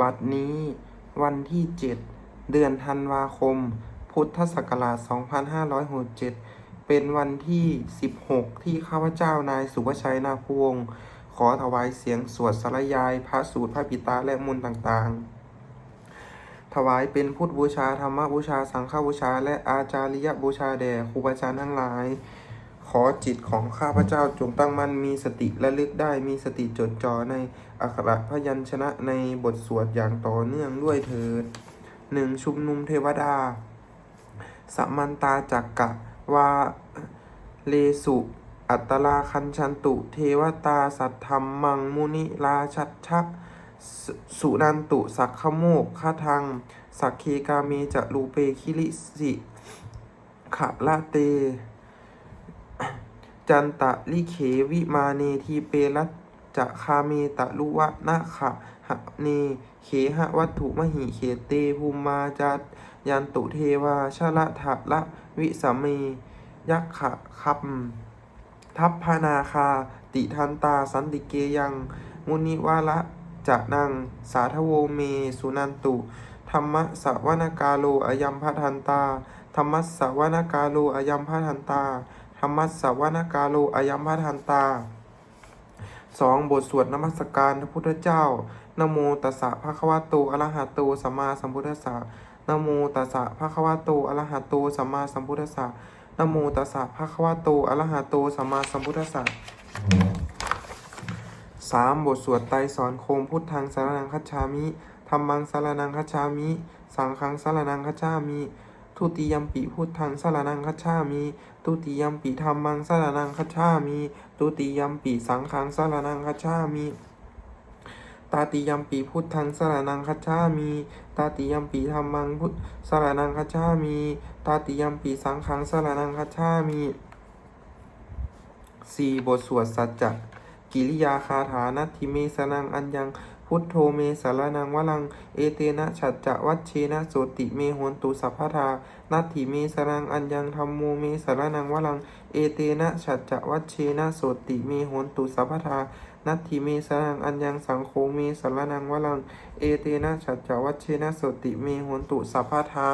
บัดนี้วันที่ 7 เดือนธันวาคม พุทธศักราช 2567 เป็นวันที่ 16 ที่ข้าพเจ้านายสุภชัยนาภวง ขอถวายเสียงสวดสรยาย พระสูตรพระปิตาและมนต์ต่างๆ ถวายเป็นพุทธบูชา ธรรมบูชา สังฆบูชา และอาจาริยบูชาแด่ครูบาอาจารย์ทั้งหลาย ขอจิตของข้าพเจ้าจงตั้งมั่นมีสติและลึกได้มีสติจดจ่อในอักขระพยัญชนะในบทสวดอย่างต่อเนื่องด้วยเถิดหนึ่งชุมนุมเทวดาสัมมันตาจักกะวาเลสุ อัตตลาคัญชันตุ เทวตาสัทธรรมมังมุนิราชัดชะสสุนันตุสักขโมกขทัง สักเคกาเมจะรูเปคิริสิขะละเต จันตะลิเขวิมาเนทีเปรัตจะคาเมตะลุวะนะขะหะเนเขหะวัตถุมหิเขเตภูมมาจัดยันตุเทวาชละทะละวิสมเมยักขะคับทัพพานาคา ติทันตาสันติเกยัง มุนิวาละจะนัง สาทโวเม สุนันตุ ธรรมสวานกาโลอายัมพทันตา ธรรมสวานกาโลอายัมพทันตา ธรรมัสสวานกาโลอายมพทันตาสองบทสวดนมัสการพระพุทธเจ้านโมตัสสะภะคะวะโตอะระหะโตสัมมาสัมพุทธัสสะนโมตัสสะภะคะวะโตอะระหะโตสัมมาสัมพุทธัสสะนโมตัสสะภะคะวะโตอะระหะโตสัมมาสัมพุทธัสสะสามบทสวดไตรสอนโคมพุทธังสารนังคัจฉามิธรรมังสารนังคัจฉามิ สังฆังสารนังคัจฉามิ ทุติยมปิพุทธังสารนังคัจฉามิทุติยมปิธรรมังสารนังคัจฉามิทุติยมปิสังฆังสารนังคัจฉามิตาติยมปีพุทธังสรนังคัจฉามิตาติยมปีธรรมังพุทสรนังคัจฉามิตาติยมปีสังฆังสรนังคัจฉามิสี่บทสวดสัจจกิริยาคาถานัตถิเมสนังอัญญัง พุทโธเมสารนังวลัง เอเตนะฉัจจะวัชเชนะโสติเมโหนตุสัพพทานัตถิเมสรังอัญญังธรรมโมเมสารนังวลัง เอเตนะฉัจจะวัชเชนะโสติเมโหนตุสัพพทานัตถิเมสรังอัญญังสังโฆเมสารนังวลัง เอเตนะฉัจจวัชเชนะโสติเมโหนตุสัพพทา